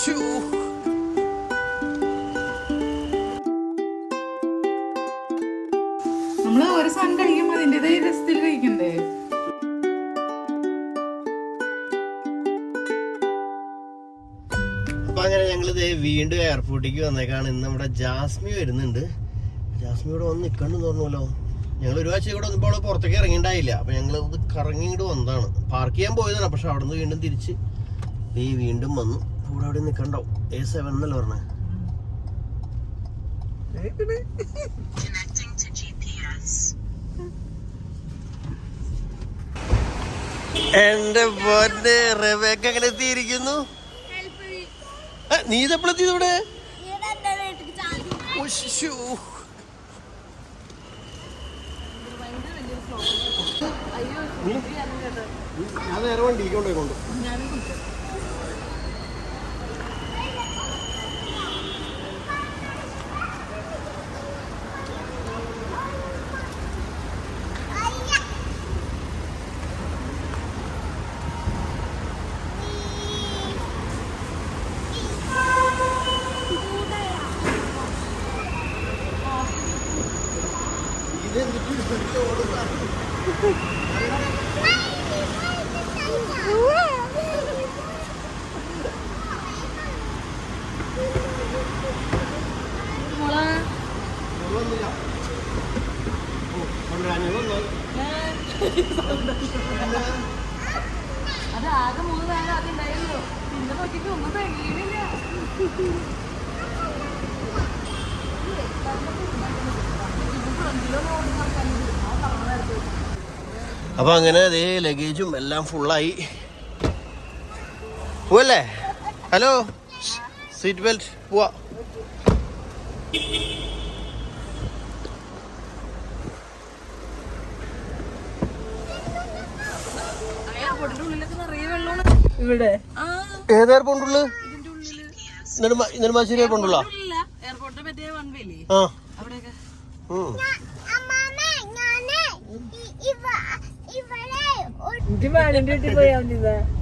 ശ്ശൂ. നമ്മൾ ഒരു സാധനം കഴിക്കുമ്പോ അതിന്റെതായ രസത്തിൽ കഴിക്കണ്ടേ? അങ്ങനെ ഞങ്ങൾ വീണ്ടും എയർപോർട്ടിലേക്ക് വന്നേക്കാണ്. ഇന്ന് നമ്മുടെ ജാസ്മി വരുന്നുണ്ട്. ജാസ്മി ഇവിടെ വന്ന് നിൽക്കണ്ടെന്ന് പറഞ്ഞല്ലോ ഞങ്ങൾ ഒരു ആഴ്ച ഇവിടെ വന്നപ്പോൾ അവിടെ പുറത്തേക്ക് ഇറങ്ങിണ്ടായില്ല. അപ്പൊ ഞങ്ങൾ ഇത് കറങ്ങി വന്നതാണ്. പാർക്ക് ചെയ്യാൻ പോയതാണ് പക്ഷെ അവിടെ നിന്ന് വീണ്ടും തിരിച്ച് വീണ്ടും വന്നു. ഇവിടെ അവിടെ നിൽക്കണ്ടോ എ സെവൻ എന്നല്ലേ പറഞ്ഞേ? എന്റെ പൊന്നെ റബേക്ക എങ്ങനെ എത്തിയിരിക്കുന്നു? നീ ഇതെപ്പോഴെത്തി ഇവിടെ? ഉശ്ശൂ. നീ- ഞാൻ നേരെ വണ്ടിക്ക് കൊണ്ടുപോയി കൊണ്ട് അത് ആകെ മൂന്ന് നേരം അത് ഉണ്ടായിരുന്നു പിന്നെ നോക്കിട്ട് ഒന്നും അപ്പൊ അങ്ങനെ അതേ ലഗേജും എല്ലാം ഫുള്ളായി പോവല്ലേ? ഹലോ സീറ്റ് ബെൽറ്റ് പോവാ. ഇവിടെ. ആ. ഏത് എയർപോർട്ടുള്ളു ഇതിന്റെ ഉള്ളിൽ നെടുമ്പാശ്ശേരി എയർപോർട്ട് മറ്റേ വൺ വേലേ ആ. അവിടെയൊക്കെ. ഉം.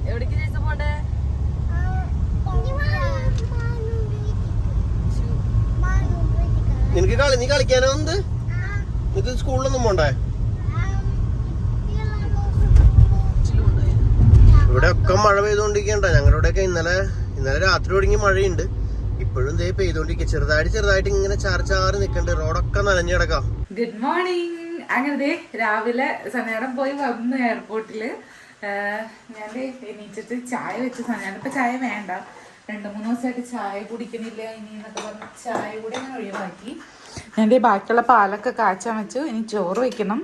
എവിടേക്ക് ചേച്ചി പോണ്ടേ? നിനക്ക് കളി നീ കളിക്കാനോ എന്ത് നിനക്ക് സ്കൂളിലൊന്നും പോണ്ടേ? ഇവിടെ ഒക്കെ മഴ പെയ്തുകൊണ്ടിരിക്കണ്ട ഞങ്ങളുടെ ഇവിടെയൊക്കെ ഇന്നലെ ഇന്നലെ രാത്രി തുടങ്ങി മഴയുണ്ട്. ഇപ്പോഴും ദേ പെയ്തോണ്ടിരിക്കുക ചെറുതായിട്ട് ചെറുതായിട്ട് ഇങ്ങനെ ചാറി നിക്കണ്ട് റോഡൊക്കെ നനഞ്ഞു കിടക്കാം. ഗുഡ് മോർണിംഗ് അങ്ങനെ ദേ രാവിലെ സനേടം പോയി വന്നു എയർപോർട്ടിൽ ഞാൻ എണീച്ചിട്ട് ചായ വെച്ച്. സനേടം ചായ വേണ്ട. രണ്ട് മൂന്ന് ദിവസമായിട്ട് ചായ കുടിക്കുന്നില്ല ഇനി എന്നൊക്കെ പറഞ്ഞ് ചായ കൂടി ഞാൻ ഒഴിവാക്കി. ഞാൻ ബാക്കിയുള്ള പാലൊക്കെ കാച്ചാൻ വെച്ചു. ഇനി ചോറ് വെക്കണം.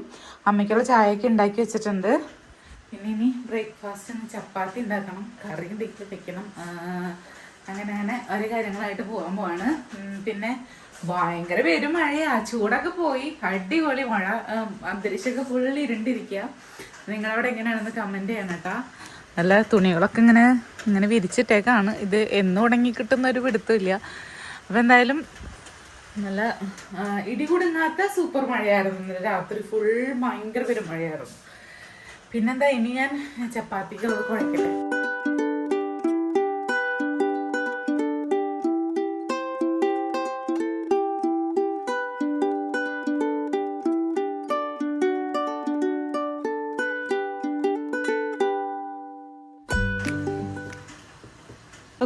അമ്മയ്ക്കുള്ള ചായയൊക്കെ ഉണ്ടാക്കി വെച്ചിട്ടുണ്ട്. പിന്നെ ഇനി ബ്രേക്ക്ഫാസ്റ്റിന് ചപ്പാത്തി ഉണ്ടാക്കണം. കറി എന്തെങ്കിലും വെക്കണം. അങ്ങനെ അങ്ങനെ ഓരോ കാര്യങ്ങളായിട്ട് പോകാൻ പോവാണ്. പിന്നെ ഭയങ്കര പേരും മഴയാ. ചൂടൊക്കെ പോയി. അടിപൊളി മഴ. അന്തരീക്ഷമൊക്കെ ഫുള്ള് ഇരുണ്ടിരിക്കുക നിങ്ങളവിടെ എങ്ങനെയാണെന്ന് കമന്റ് ചെയ്യണം കേട്ടോ. നല്ല തുണികളൊക്കെ ഇങ്ങനെ ഇങ്ങനെ വിരിച്ചിട്ടേക്കാണ്. ഇത് എന്ന് തുടങ്ങി കിട്ടുന്ന ഒരു പിടുത്തമില്ല. അപ്പം എന്തായാലും നല്ല ഇടികുടുങ്ങാത്ത സൂപ്പർ മഴയായിരുന്നു. രാത്രി ഫുൾ ഭയങ്കര പേരും മഴയായിരുന്നു. പിന്നെന്താ ഇനി ഞാൻ ചപ്പാത്തിക്കുള്ളത് കുഴക്കട്ടെ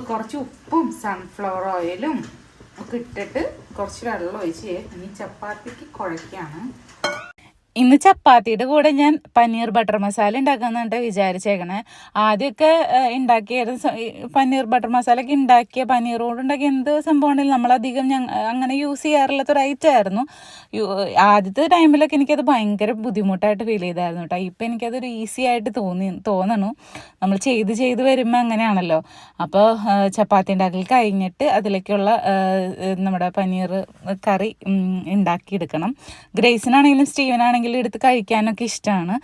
കുറച്ച് ഉപ്പും സൺഫ്ലവർ ഓയിലും ഒക്കെ ഇട്ടിട്ട് കുറച്ച് വെള്ളം ഒഴിച്ച് ഇനി ചപ്പാത്തിക്ക് കുഴയ്ക്കാണ് ഇന്ന് ചപ്പാത്തിയുടെ കൂടെ ഞാൻ പനീർ ബട്ടർ മസാല ഉണ്ടാക്കാന്നുണ്ട് വിചാരിച്ചേക്കണേ. ആദ്യമൊക്കെ ഉണ്ടാക്കിയായിരുന്നു പനീർ ബട്ടർ മസാല ഒക്കെ ഉണ്ടാക്കിയ പനീർ കൊണ്ട് ഉണ്ടാക്കിയ എന്ത് സംഭവമാണെങ്കിലും നമ്മളധികം ഞങ്ങൾ അങ്ങനെ യൂസ് ചെയ്യാറില്ലാത്ത ഒരു ഐറ്റം ആയിരുന്നു. ആദ്യത്തെ ടൈമിലൊക്കെ എനിക്കത് ഭയങ്കര ബുദ്ധിമുട്ടായിട്ട് ഫീൽ ചെയ്തായിരുന്നു കേട്ടോ. ഇപ്പം എനിക്കതൊരു ഈസി ആയിട്ട് തോന്നി തോന്നണു. നമ്മൾ ചെയ്ത് ചെയ്ത് വരുമ്പോൾ അങ്ങനെയാണല്ലോ. അപ്പോൾ ചപ്പാത്തി ഉണ്ടാക്കൽ കഴിഞ്ഞിട്ട് അതിലേക്കുള്ള നമ്മുടെ പനീർ കറി ഉണ്ടാക്കിയെടുക്കണം. ഗ്രേസിനാണെങ്കിലും സ്റ്റീവനാണെങ്കിലും എടുത്ത് കഴിക്കാനൊക്കെ ഇഷ്ടമാണ്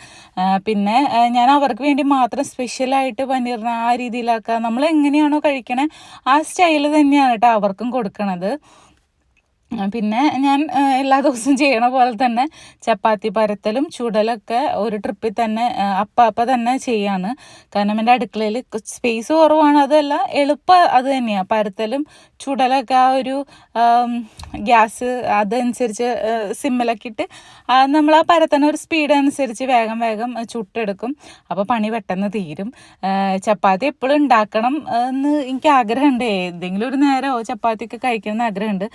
പിന്നെ ഞാൻ അവർക്ക് വേണ്ടി മാത്രം സ്പെഷ്യലായിട്ട് പനീറിന് ആ രീതിയിലാക്കുക നമ്മൾ എങ്ങനെയാണോ കഴിക്കണേ ആ സ്റ്റൈൽ തന്നെയാണ് കേട്ടോ അവർക്കും കൊടുക്കണത്. പിന്നെ ഞാൻ എല്ലാ ദിവസവും ചെയ്യണ പോലെ തന്നെ ചപ്പാത്തി പരത്തലും ചുടലൊക്കെ ഒരു ട്രിപ്പിൽ തന്നെ ആ, അപ്പ അപ്പ തന്നെ ചെയ്യാണ്. കാരണം എന്റെ അടുക്കളയിൽ സ്പേസ് കുറവാണ്. അതല്ല എളുപ്പം അത് തന്നെയാണ് പരത്തലും ചുടലൊക്കെ ആ ഒരു ഗ്യാസ് അതനുസരിച്ച് സിമ്മിലൊക്കെ ഇട്ട് നമ്മൾ ആ പരത്തണ ഒരു സ്പീഡ് അനുസരിച്ച് വേഗം വേഗം ചുട്ടെടുക്കും. അപ്പോൾ പണി പെട്ടെന്ന് തീരും. ചപ്പാത്തി എപ്പോഴും ഉണ്ടാക്കണം എന്ന് എനിക്ക് ആഗ്രഹമുണ്ട് ഏതെങ്കിലും ഒരു നേരമോ ചപ്പാത്തിയൊക്കെ കഴിക്കണം എന്ന് ആഗ്രഹമുണ്ട്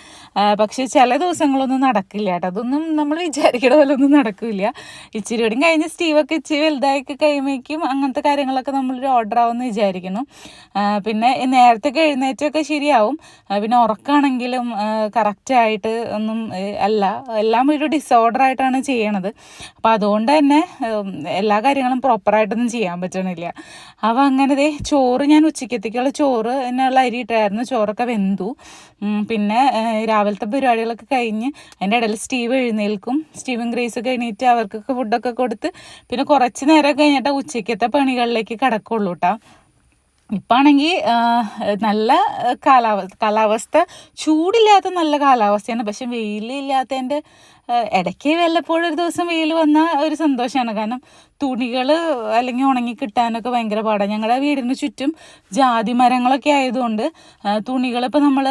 പക്ഷേ ചില ദിവസങ്ങളൊന്നും നടക്കില്ല കേട്ടോ. അതൊന്നും നമ്മൾ വിചാരിക്കണ പോലെ ഒന്നും നടക്കില്ല. ഇച്ചിരി കൂടി കഴിഞ്ഞ് സ്റ്റീവൊക്കെ ഇച്ചിരി വലുതാക്കി കഴിയുമ്പോഴേക്കും അങ്ങനത്തെ കാര്യങ്ങളൊക്കെ നമ്മളൊരു ഓർഡർ ആവുമെന്ന് വിചാരിക്കുന്നു. പിന്നെ നേരത്തെ എഴുന്നേറ്റൊക്കെ ശരിയാവും. പിന്നെ ഉറക്കാണെങ്കിലും കറക്റ്റായിട്ട് ഒന്നും അല്ല എല്ലാം ഒരു ഡിസോർഡർ ആയിട്ടാണ് ചെയ്യണത്. അപ്പോൾ അതുകൊണ്ട് തന്നെ എല്ലാ കാര്യങ്ങളും പ്രോപ്പറായിട്ടൊന്നും ചെയ്യാൻ പറ്റണില്ല. അപ്പോൾ അങ്ങനെ ദേ ചോറ് ഞാൻ ഉച്ചക്കത്തേക്കുള്ള ചോറ് എന്നുള്ള അരി ഇട്ടായിരുന്നു. ചോറൊക്കെ വെന്തു. പിന്നെ രാവിലത്തെ പരിപാടികളൊക്കെ കഴിഞ്ഞ് അതിന്റെ ഇടയിൽ സ്റ്റീവ് എഴുന്നേൽക്കും. സ്റ്റീവും ഗ്രേസ് ഒക്കെ എണീറ്റ് അവർക്കൊക്കെ ഫുഡൊക്കെ കൊടുത്ത് പിന്നെ കുറച്ച് നേരം കഴിഞ്ഞിട്ട് ഉച്ചയ്ക്കത്തെ പണികളിലേക്ക് കിടക്കുള്ളൂ കേട്ടോ ഇപ്പാണെങ്കിൽ നല്ല കാലാവസ്ഥ കാലാവസ്ഥ ചൂടില്ലാത്ത നല്ല കാലാവസ്ഥയാണ്. പക്ഷെ വെയിലില്ലാത്തതിന്റെ ഇടയ്ക്ക് വല്ലപ്പോഴും ഒരു ദിവസം വെയിൽ വന്നാൽ ഒരു സന്തോഷമാണ് കാരണം തുണികൾ അല്ലെങ്കിൽ ഉണങ്ങി കിട്ടാനൊക്കെ ഭയങ്കര പാടാണ് ഞങ്ങളുടെ വീടിന് ചുറ്റും ജാതി മരങ്ങളൊക്കെ ആയതുകൊണ്ട് തുണികളിപ്പോൾ നമ്മൾ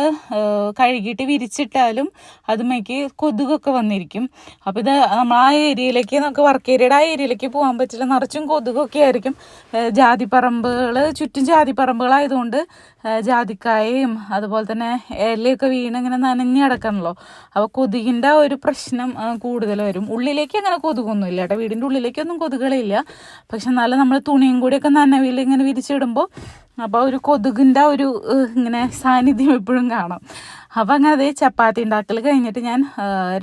കഴുകിയിട്ട് വിരിച്ചിട്ടാലും അതുമേക്ക് കൊതുകൊക്കെ വന്നിരിക്കും. അപ്പോൾ ഇത് നമ്മൾ ആ ഏരിയയിലേക്ക് നമുക്ക് വർക്ക് ഏരിയയുടെ ആ ഏരിയയിലേക്ക് പോകാൻ പറ്റില്ല. നിറച്ചും കൊതുകൊക്കെ ആയിരിക്കും. ജാതി ജാതിപ്പറമ്പുകൾ ചുറ്റും ജാതിപ്പറമ്പുകളായതുകൊണ്ട് പറമ്പുകളായതുകൊണ്ട് ജാതിക്കായയും അതുപോലെ തന്നെ ഇലയൊക്കെ വീണ് ഇങ്ങനെ നനഞ്ഞ് കിടക്കണല്ലോ. അപ്പോൾ കൊതുകിന്റെ ഒരു പ്രശ്നം ആ, കൂടുതൽ വരും. ഉള്ളിലേക്ക് അങ്ങനെ കൊതുകൊന്നുമില്ല കേട്ടോ. വീടിന്റെ ഉള്ളിലേക്കൊന്നും കൊതുകളില്ല പക്ഷെ എന്നാലും നമ്മൾ തുണിയും കൂടിയൊക്കെ നനവിൽ ഇങ്ങനെ വിരിച്ചിടുമ്പോൾ അപ്പോൾ ഒരു കൊതുകിന്റെ ഒരു ഇങ്ങനെ സാന്നിധ്യം എപ്പോഴും കാണാം. അപ്പോൾ അങ്ങനെ അതേ ചപ്പാത്തി ഉണ്ടാക്കൽ കഴിഞ്ഞിട്ട് ഞാൻ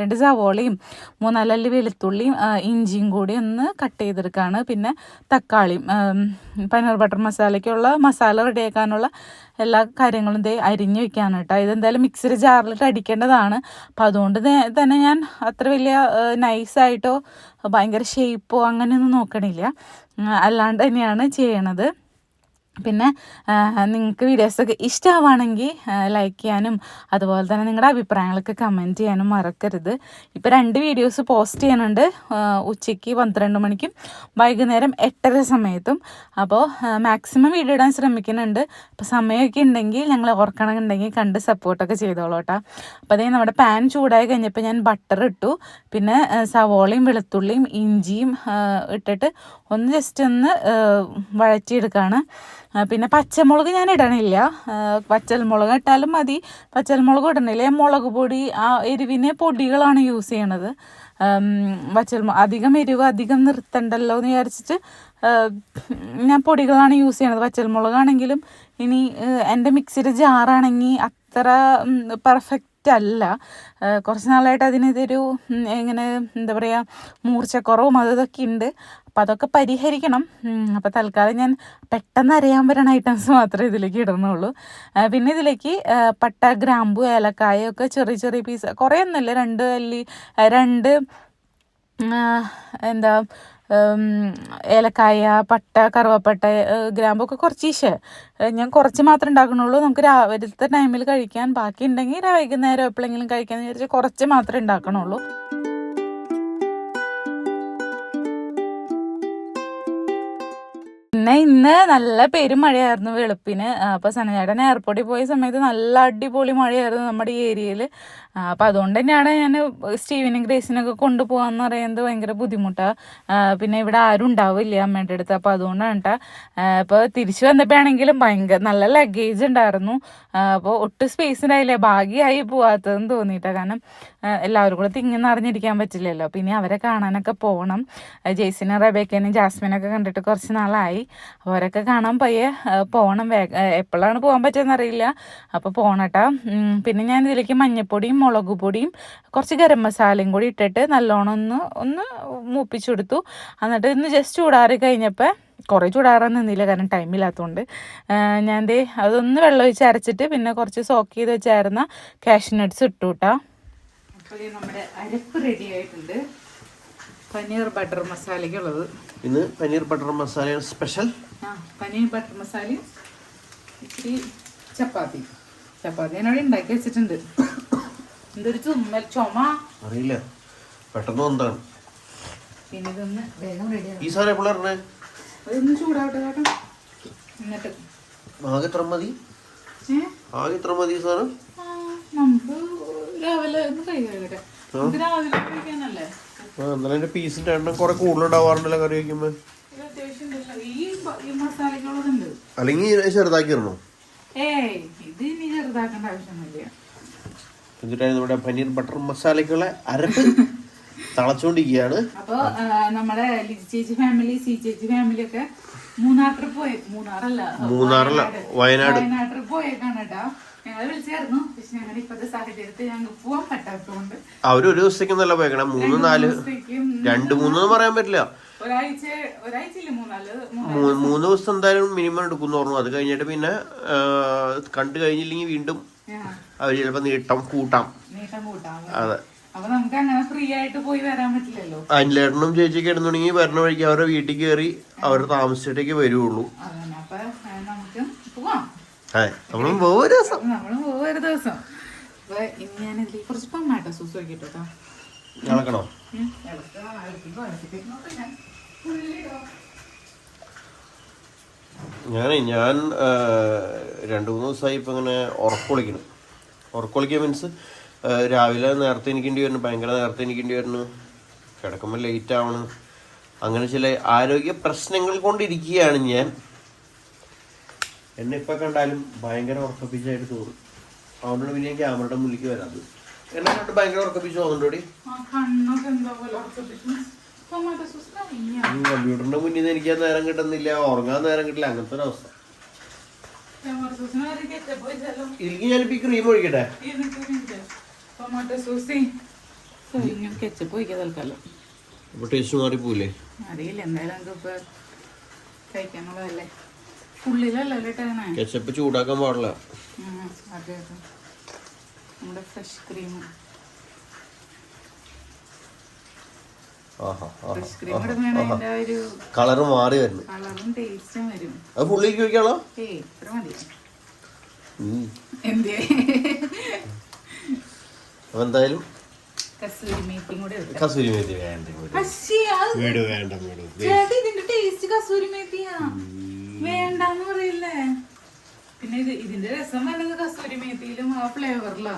രണ്ട് സവോളയും മൂന്നാലല്ലി വെളുത്തുള്ളിയും ഇഞ്ചിയും കൂടി ഒന്ന് കട്ട് ചെയ്തെടുക്കുകയാണ് പിന്നെ തക്കാളിയും പനീർ ബട്ടർ മസാലയ്ക്കുള്ള മസാല റെഡിയാക്കാനുള്ള എല്ലാ കാര്യങ്ങളും ഇതേ അരിഞ്ഞ് വെക്കാണ് കേട്ടോ. ഇതെന്തായാലും മിക്സിയുടെ ജാറിലിട്ട് അടിക്കേണ്ടതാണ്. അപ്പം അതുകൊണ്ട് തന്നെ ഞാൻ അത്ര വലിയ നൈസായിട്ടോ ഭയങ്കര ഷേപ്പോ അങ്ങനെയൊന്നും നോക്കണില്ല. അല്ലാണ്ട് തന്നെയാണ് ചെയ്യണത്. പിന്നെ നിങ്ങൾക്ക് വീഡിയോസൊക്കെ ഇഷ്ടമാവുകയാണെങ്കിൽ ലൈക്ക് ചെയ്യാനും അതുപോലെ തന്നെ നിങ്ങളുടെ അഭിപ്രായങ്ങളൊക്കെ കമന്റ് ചെയ്യാനും മറക്കരുത്. ഇപ്പോൾ രണ്ട് വീഡിയോസ് പോസ്റ്റ് ചെയ്യാനുണ്ട്. ഉച്ചയ്ക്ക് പന്ത്രണ്ട് മണിക്കും വൈകുന്നേരം എട്ടര സമയത്തും. അപ്പോൾ മാക്സിമം വീഡിയോ ഇടാൻ ശ്രമിക്കുന്നുണ്ട്. അപ്പോൾ സമയമൊക്കെ ഉണ്ടെങ്കിൽ ഞങ്ങൾ ഓർക്കണമെന്നുണ്ടെങ്കിൽ കണ്ട് സപ്പോർട്ടൊക്കെ ചെയ്തോളൂ കേട്ടോ അപ്പോൾ അതേ നമ്മുടെ പാൻ ചൂടായി കഴിഞ്ഞപ്പോൾ ഞാൻ ബട്ടർ ഇട്ടു. പിന്നെ സവോളയും വെളുത്തുള്ളിയും ഇഞ്ചിയും ഇട്ടിട്ട് ഒന്ന് ജസ്റ്റ് ഒന്ന് വഴറ്റിയെടുക്കുകയാണ് പിന്നെ പച്ചമുളക് ഞാൻ ഇടണില്ല. പച്ചമുളക് ഇട്ടാലും മതി. പച്ചമുളക് ഇടണില്ല. മുളക് പൊടി ആ എരിവിനെ പൊടികളാണ് യൂസ് ചെയ്യണത്. പച്ചമുളക് അധികം എരിവ് അധികം നിർത്തണ്ടല്ലോ എന്ന് വിചാരിച്ചിട്ട് ഞാൻ പൊടികളാണ് യൂസ് ചെയ്യണത്. പച്ചമുളകാണെങ്കിലും ഇനി എന്റെ മിക്സിയുടെ ജാറാണെങ്കിൽ അത്ര പെർഫെക്റ്റ് അല്ല. കുറച്ച് നാളായിട്ട് അതിനിതൊരു ഇങ്ങനെ എന്താ പറയുക മൂർച്ചക്കുറവും അതൊക്കെ ഉണ്ട് അപ്പം അതൊക്കെ പരിഹരിക്കണം. അപ്പോൾ തൽക്കാലം ഞാൻ പെട്ടെന്ന് അറിയാൻ വരണ ഐറ്റംസ് മാത്രമേ ഇതിലേക്ക് ഇടുന്നുള്ളൂ. പിന്നെ ഇതിലേക്ക് പട്ട ഗ്രാമ്പു ഏലക്കായ ഒക്കെ ചെറിയ ചെറിയ പീസ് കുറേ ഒന്നുമില്ല. രണ്ട് അല്ലി രണ്ട് എന്താ ഏലക്കായ പട്ട കറുവപ്പട്ട ഗ്രാമ്പൊക്കെ കുറച്ച് ഈശ. ഞാൻ കുറച്ച് മാത്രമേ ഉണ്ടാക്കണുള്ളൂ നമുക്ക് രാവിലത്തെ ടൈമിൽ കഴിക്കാൻ. ബാക്കി ഉണ്ടെങ്കിൽ വൈകുന്നേരം എപ്പോഴെങ്കിലും കഴിക്കാൻ വിചാരിച്ച് കുറച്ച് മാത്രമേ ഉണ്ടാക്കണുള്ളൂ. പിന്നെ ഇന്ന് നല്ല പേരും മഴയായിരുന്നു വെളുപ്പിന്. അപ്പോൾ സനചേട്ടൻ എയർപോർട്ടിൽ പോയ സമയത്ത് നല്ല അടിപൊളി മഴയായിരുന്നു നമ്മുടെ ഈ ഏരിയയിൽ അപ്പോൾ അതുകൊണ്ട് തന്നെയാണ് ഞാൻ സ്റ്റീവിനും ഗ്രേസിനൊക്കെ കൊണ്ടുപോകാന്ന് പറയുന്നത് ഭയങ്കര ബുദ്ധിമുട്ടാണ് പിന്നെ ഇവിടെ ആരും ഉണ്ടാവില്ല അമ്മയുടെ അടുത്ത്. അപ്പോൾ അതുകൊണ്ടാണ് കേട്ടോ അപ്പോൾ തിരിച്ചു വന്നപ്പോഴാണെങ്കിലും ഭയങ്കര നല്ല ലഗേജ് ഉണ്ടായിരുന്നു. അപ്പോൾ ഒട്ടും സ്പേസ് ഉണ്ടായില്ല. ഭാഗ്യമായി പോവാത്തതെന്ന് തോന്നിയിട്ടാ. കാരണം എല്ലാവരും കൂടെ തിങ്ങി നിറഞ്ഞിരിക്കാൻ പറ്റില്ലല്ലോ. പിന്നെ അവരെ കാണാനൊക്കെ പോകണം. ജെയ്സിനും റബേക്കനും ജാസ്മിനൊക്കെ കണ്ടിട്ട് കുറച്ച് നാളായി. അവരൊക്കെ കാണാൻ പയ്യെ പോകണം. എപ്പോഴാണ് പോകാൻ പറ്റുമെന്നറിയില്ല അപ്പോൾ പോകണട്ടാ പിന്നെ ഞാൻ ഇതിലേക്ക് മഞ്ഞപ്പൊടിയും മുളക് പൊടിയും കുറച്ച് ഗരം മസാലയും കൂടി ഇട്ടിട്ട് നല്ലോണം ഒന്ന് ഒന്ന് മൂപ്പിച്ചെടുത്തു. എന്നിട്ട് ഇന്ന് ജസ്റ്റ് ചൂടാറി കഴിഞ്ഞപ്പോൾ കുറേ ചൂടാറാൻ നിന്നില്ല കാരണം ടൈമില്ലാത്തതുകൊണ്ട് ഞാൻ ദേ അതൊന്ന് വെള്ളം ഒഴിച്ച് അരച്ചിട്ട് പിന്നെ കുറച്ച് സോക്ക് ചെയ്ത് വെച്ചായിരുന്ന കാഷ്യൂ നട്ട്സ് ഇട്ടു കേട്ടോ അപ്പോൾ നമ്മുടെ അരപ്പ് റെഡി ആയിട്ടുണ്ട്. പനീർ ബട്ടർ മസാലയ്ക്കുള്ളത്. ഇന്ന് പനീർ ബട്ടർ മസാല സ്പെഷ്യൽ ആ പനീർ ബട്ടർ മസാലയും ഇച്ചിരി ചപ്പാത്തി. ചപ്പാത്തി ഞാനവിടെ ഉണ്ടാക്കി വെച്ചിട്ടുണ്ട്. എന്തൊരു തുമ്മൽ ചുമ. അറിയില്ല. പെട്ടെന്ന് എന്താണ് പിന്നെ ഇതൊന്ന് വേഗം ഈ സാധനം എപ്പോഴാ പറഞ്ഞേ അതൊന്ന് ചൂടാവട്ടെ കേട്ടോ. എന്നിട്ട്. ആകെ ഇത്ര മതി? ഏ? ആകെ ഇത്ര മതി സാധനം? നമുക്ക് രാവിലെ ഒന്ന് കൈ കഴുകട്ടെ നമുക്ക് രാവിലെ കഴിക്കാനല്ലേ ആ എന്നാലും പീസിന്റെ എണ്ണം കുറെ കൂടുതലുണ്ടാവാറുണ്ടല്ലോ കറി വയ്ക്കുമ്പോ അല്ലെങ്കിൽ ചെറുതാക്കി ഇടണോ? ഏയ് ഇത് ഇനി ചെറുതാക്കേണ്ട ആവശ്യമൊന്നുമില്ല. എന്നിട്ടാണ് നമ്മുടെ പനീർ ബട്ടർ മസാലയ്ക്കുള്ള അരപ്പ് തളച്ചുകൊണ്ടിരിക്കുകയാണ് അപ്പോൾ നമ്മുടെ ലിജി ചേച്ചി ഫാമിലി സി ചേച്ചി ഫാമിലി ഒക്കെ മൂന്നാർ ട്രിപ്പ് പോയി. മൂന്നാറല്ല. മൂന്നാറല്ല. വയനാട്. വയനാട് ട്രിപ്പ് പോയേക്കാണ് കേട്ടോ. അവർ ഒരു ദിവസത്തേക്കൊന്നല്ല പോയേക്കണം. മൂന്ന് നാല് ദിവസത്തേക്കും രണ്ട് മൂന്നൊന്നും പറയാൻ പറ്റില്ല. മൂന്ന് ദിവസം എന്തായാലും മിനിമം എടുക്കും പറഞ്ഞു. അത് കഴിഞ്ഞിട്ട് പിന്നെ കണ്ടു കഴിഞ്ഞില്ലെങ്കിൽ വീണ്ടും അവർ ചിലപ്പോൾ നീട്ടം കൂട്ടാം. അതെ. അനിലേട്ടനും ചേച്ചിക്ക് ഇടുന്നുണ്ടെങ്കിൽ വരണ വഴിക്ക് അവരുടെ വീട്ടിൽ കയറി അവർ താമസിച്ചിട്ടേക്ക് വരുള്ളൂ നമുക്ക് പോവാം. നമ്മളും ഒരു ദിവസം. നമ്മളും പോവാം ഒരു ദിവസം. കുറച്ച് സോസ് ഇളക്കണോ ഉം, ഇളക്കാം, ഇളക്കിക്കോ, ഇളക്കിക്കോ. നോക്ക് ഞാൻ. ഞാൻ രണ്ട് മൂന്ന് ദിവസമായി ഇപ്പം ഇങ്ങനെ ഉറക്കൊളിക്കണം ഉറക്കൊളിക്കുക മീൻസ് രാവിലെ നേരത്തെ എനിക്കേണ്ടി വരുന്നു ഭയങ്കര നേരത്തെ എനിക്കേണ്ടി വരുന്നു കിടക്കുമ്പോൾ ലേറ്റ് ആവണം. അങ്ങനെ ചില ആരോഗ്യ പ്രശ്നങ്ങൾ കൊണ്ടിരിക്കുകയാണ് ഞാൻ. എന്നെ ഇപ്പം കണ്ടാലും ഭയങ്കര ഉറക്കപ്പിച്ചായിട്ട് തോന്നും. അതുകൊണ്ടാണ് പിന്നെ ഞാൻ ക്യാമറയുടെ മുന്നിലേക്ക് വരാത്തത്. എന്നെ കണ്ട് ഭയങ്കര ഉറക്കപ്പിച്ച് തോന്നുന്നുണ്ടോടി? കമ്പ്യൂട്ടറിന്റെ മുന്നിൽ നിന്ന് എനിക്ക് നേരം കിട്ടുന്നില്ല. ഉറങ്ങാൻ നേരം കിട്ടില്ല. അങ്ങനത്തെ ഒരു അവസ്ഥ ഞാൻ? ഇതിലേക്ക് ഞാനിപ്പോൾ ഈ ക്രീം ഒഴിക്കട്ടെ? ടേസ്റ്റ് അറിയില്ല എന്തായാലും നമുക്ക് കഴിക്കാനുള്ളതല്ലേ. ഉള്ളിലല്ലേ കെച്ചപ്പ് ചൂടാക്കാൻ പാടില്ല. നമ്മുടെ ഫ്രഷ് ക്രീം കളറ് മാറി വരുന്നു. കളറും ടേസ്റ്റും വരും. അത് പുള്ളിക്ക് അപ്പൊ എന്തായാലും കസൂരി മേത്തിയും കൂടെ കസൂരി മേത്തി വേണ്ട വീട്. വേണ്ട ചേട്ടാ ഇതിന്റെ ടേസ്റ്റ് കസൂരി മേത്തിയാ. വേണ്ടെന്ന് പറയില്ലേ? പിന്നെ ഇത് ഇതിന്റെ രസം വരുന്നത് കസൂരി മേത്തിയിലും ആ ഫ്ലേവറിലാ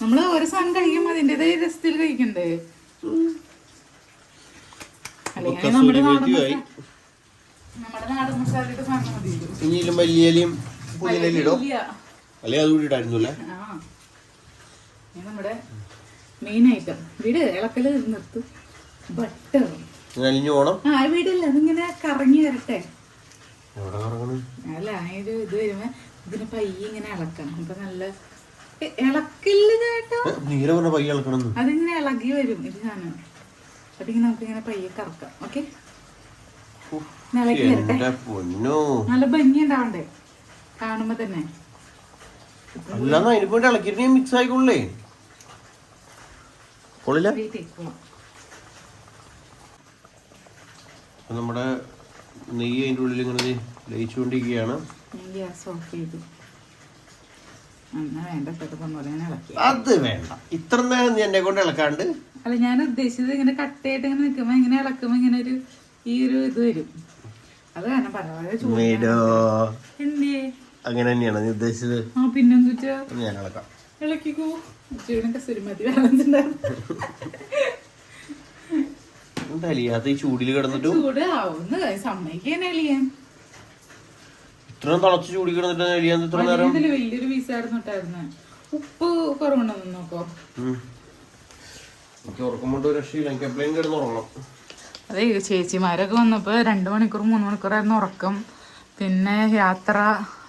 നമ്മൾ ഒരു സാധനം കഴിക്കുമ്പോ അതിന്റെതായ രസത്തിൽ കഴിക്കണ്ടേ അല്ലെങ്കിൽ നമ്മുടെ കസൂരി നാടൻ മേത്തിയുമായി മസാല- നമ്മുടെ നാടൻ മസാലയുടെ സാധനം മതിയല്ലോ ഇനിയിലും വലിയലിയും പുതിയലിയും ഇടോ. ഇല്ല. അല്ലെങ്കിൽ അതുകൂടി ഇടായിരുന്നല്ലേ നമ്മുടെ മെയിൻ ഐറ്റം വീട് ഇളക്കൽ നിർത്തും. ബട്ടർ ഇങ്ങനെ അലിഞ്ഞു പോണം. ആ വീടില്ല? അതിങ്ങനെ കറങ്ങി വരട്ടെ. അല്ല അതിന്റെ ഇത് വരുമ്പോ ഇതിന് പയ്യെ ഇങ്ങനെ ഇളക്കണം. അപ്പൊ നല്ല ഇളക്കില്ല ചേട്ടാ അതിങ്ങനെ ഇളകി വരും ഇത് സാധനം. അപ്പൊ ഇങ്ങനെ നമുക്ക് ഇങ്ങനെ പയ്യെ കറക്കാം. ഓക്കെ നല്ല ഭംഗി ഉണ്ടാവണ്ടേ കാണുമ്പോ തന്നെ. മിക്സ് അപ്പൊ നമ്മുടെ നെയ്യ് അതിന്റെ ഉള്ളിൽ ഇങ്ങനെ ലയിച്ചുകൊണ്ടിരിക്കുകയാണ്. അത് വേണ്ട. ഇത്ര നേരം നീ എന്നെ കൊണ്ട് ഇളക്കാണ്ട് അല്ല ഞാൻ ഉദ്ദേശിച്ചത് ഇങ്ങനെ കട്ടയായിട്ട് ഇങ്ങനെ നിൽക്കുമ്പോ ഇങ്ങനെ ഇളക്കുമ്പോ ഇങ്ങനെ ഒരു ഈ ഒരു ഇത് വരും. അത് കാരണം പറയാതെ എന്തേ അങ്ങനെ തന്നെയാണ് നീ ഉദ്ദേശിച്ചത്? ആ പിന്നെന്താ ഞാൻ ഇളക്കാം. ഇളക്കിക്കോ. സുരുമതി ഈ ചൂടിൽ കിടന്നിട്ടും? ചൂട് ആവുന്ന സമ്മതിക്കാൻ എളിയാൻ ഇത്രയും തിളച്ച് ചൂടി കിടന്നിട്ട് ഇത്ര നേരം? വലിയൊരു പീസായിരുന്നു ഉപ്പ് കുറവുണ്ടെന്ന് നോക്കോ. എനിക്ക് രക്ഷയില്ല. എപ്പോഴും കിടന്ന് ഉറങ്ങണം. അതെ ചേച്ചിമാരൊക്കെ വന്നപ്പോൾ രണ്ട് മണിക്കൂർ മൂന്ന് മണിക്കൂറായിരുന്നു ഉറക്കം. പിന്നെ യാത്ര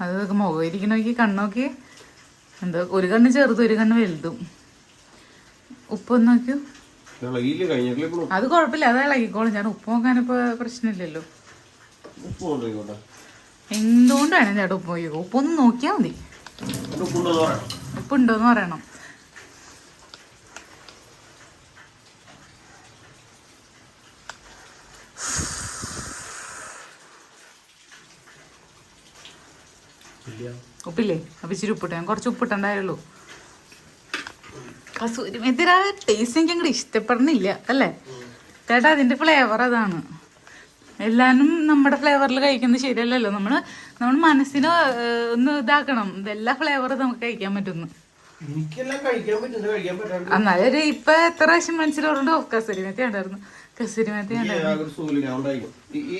അത് മുഖം ഇരിക്കണോക്കി കണ്ണോക്കി എന്താ ഒരു കണ്ണ് ചെറുതും ഒരു കണ്ണ് വലുതും. ഉപ്പ് നോക്കൂ അത് കുഴപ്പമില്ല അത് ഇളകിക്കോളും. ഞാൻ ഉപ്പ് നോക്കാനിപ്പോ പ്രശ്നമില്ലല്ലോ. എന്തുകൊണ്ടാണ് ചേട്ടാ ഉപ്പ് നോക്കിയോ ഉപ്പൊന്ന് നോക്കിയാ മതി. ഉപ്പുണ്ടോന്ന് പറയണം ഉപ്പ് ഉണ്ടോന്ന് പറയണം ഇല്ല ഉപ്പില്ലേ. അപ്പൊ ഇച്ചിരി ഉപ്പിട്ട്? ഞാൻ കുറച്ച് ഉപ്പിട്ടുണ്ടായുള്ളൂ കസൂരി മെത്തിയുടെ ടേസ്റ്റ് എനിക്ക് അങ്ങോട്ട് ഇഷ്ടപ്പെടുന്നില്ല അല്ലേ? ചേട്ടാ അതിന്റെ ഫ്ലേവർ അതാണ്. എല്ലാരും നമ്മുടെ ഫ്ലേവറിൽ കഴിക്കുന്നത് ശരിയല്ലല്ലോ. നമ്മൾ നമ്മുടെ മനസ്സിന് ഒന്ന് ഇതാക്കണം. ഇതെല്ലാ ഫ്ലേവറും നമുക്ക് കഴിക്കാൻ പറ്റുന്നു. എന്നാലും ഇപ്പൊ എത്ര പ്രാവശ്യം ഓർമ്മ കസൂരി മെത്തി ഉണ്ടായിരുന്നു കസൂരി മെത്തി ഈ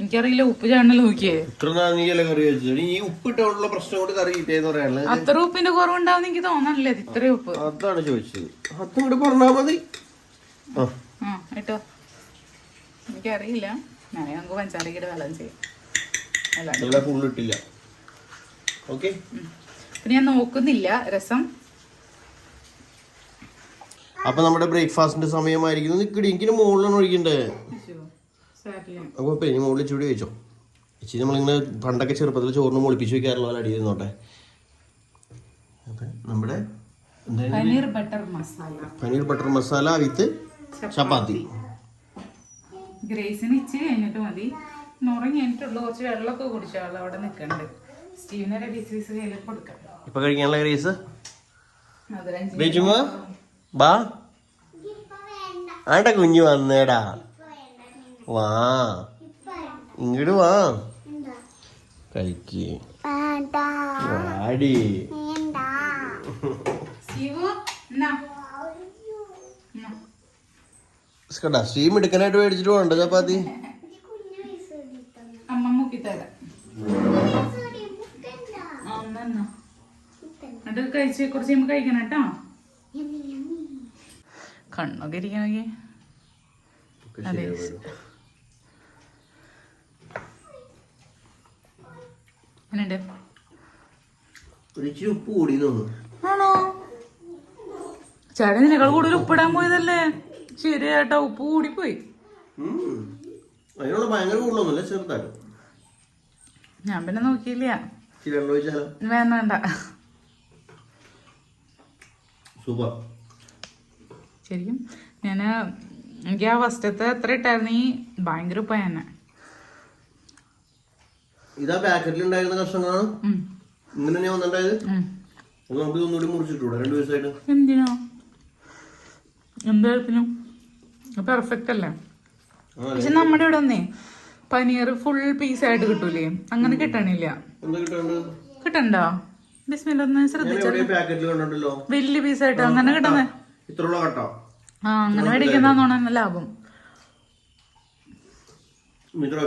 എനിക്കറിയില്ല ഉപ്പ് ചാണൽ നോക്കിയേ. ഇത്ര നാൾ കറി വെച്ചത്? ഈ പ്രശ്നം കൊണ്ട് കറി കിട്ടിയെന്ന് പറയാനുള്ളത് അത്ര ഉപ്പിന്റെ കുറവുണ്ടാവും എനിക്ക് തോന്നണല്ലേ ഇത്ര ഉപ്പ്. അതാണ് ചോദിച്ചത്. അതോട് പറഞ്ഞാ മതി. ആ. കേട്ടോ എനിക്കറിയില്ല. ഞാൻ നമുക്ക് വെള്ളം ചെയ്യും. ഇവിടെ ഓക്കെ പിന്നെ ഞാൻ നോക്കുന്നില്ല. രസം. അപ്പൊ നമ്മുടെ ബ്രേക്ക്ഫാസ്റ്റിന്റെ സമയമായിരിക്കുന്നു. നിക്കടി എനിക്ക് മുകളിലാണ് ഒഴിക്കണ്ടേ? അപ്പൊ ഇനി മുകളിൽ ചൂടി വെച്ചോ ഇച്ചിരി നമ്മളിങ്ങനെ പണ്ടൊക്കെ ചെറുപ്പത്തിൽ ചോറിന് മുളിപ്പിച്ച് വെക്കാറുള്ള പോലെ അടി ചെയ്യുന്നോട്ടെ അപ്പൊ നമ്മുടെ paneer butter masala. Paneer butter masala with chapati. ഗ്രേസിന് ഇച്ചിരി കഴിഞ്ഞിട്ട് മതി. ഉറങ്ങി കഴിഞ്ഞിട്ടുള്ള കുറച്ച് വെള്ളമൊക്കെ കുടിച്ചാൽ അവിടെ നിൽക്കണ്ട്. സ്റ്റീവിനെ ഡിസീസ് കയ്യിൽ കൊടുക്കാം. ഇപ്പൊ കഴിക്കാനുള്ള ഗ്രേസ്? ബേജുമ? ബാ? ആട്ടെ കുഞ്ഞു വന്നേടാ. വാ. ഇങ്ങോട്ട് വാ. കഴിക്ക്. വാടി. കണ്ടാ സ്റ്റീം എടുക്കാനായിട്ട് മേടിച്ചിട്ട് വേണ്ട ചപ്പാത്തി? കഴിച്ച് കുറച്ച് കഴിയുമ്പോൾ കഴിക്കണം കേട്ടോ. കണ്ണൊക്കെ ഇരിക്കണോക്കെ അതെ. എന്നുണ്ട് ഒരിച്ചിരി ഉപ്പ് കൂടി ആണോ? ചേട്ടൻ നിനക്കാൾ കൂടുതൽ ഉപ്പിടാൻ പോയതല്ലേ? ശരി ചേട്ടാ ഉപ്പ് കൂടിപ്പോയി. അതിനുള്ള ഭയങ്കര കൂടുതലൊന്നുമില്ല ചെറുതായിട്ട്. ഞാൻ പിന്നെ നോക്കിയില്ല. വേണ്ട വേണ്ട. സൂപ്പർ. ശരിക്കും ഞാൻ എനിക്ക് ആ ഫസ്റ്റത്തെ എത്ര ഇട്ടായിരുന്നു? ഈ ഭയങ്കര ഉപ്പായ തന്നെ ഇതാ പാക്കറ്റിൽ ഉണ്ടായിരുന്ന കഷ്ണങ്ങളാണ്. ഇങ്ങനെ തന്നെയാ വന്നിട്ടുണ്ടായത്. അപ്പൊ നമുക്ക് ഇതൊന്നുകൂടി മുറിച്ചിട്ടൂടെ രണ്ടു ദിവസമായിട്ട് എന്തിനോ? എന്തായാലും പെർഫെക്റ്റ് അല്ലേ? പക്ഷെ നമ്മുടെ ഇവിടെ ഒന്നേ പനീർ ഫുൾ പീസ് ആയിട്ട് കിട്ടൂലേ? അങ്ങനെ കിട്ടണില്ല. കിട്ടാണ്ട്? ബിസ്മില്ല ഒന്ന് ശ്രദ്ധിച്ചോ വലിയ പീസായിട്ട് അങ്ങനെ കിട്ടുന്നേ ആ അങ്ങനെ മേടിക്കുന്നതാണോ ലാഭം. ഇത്ര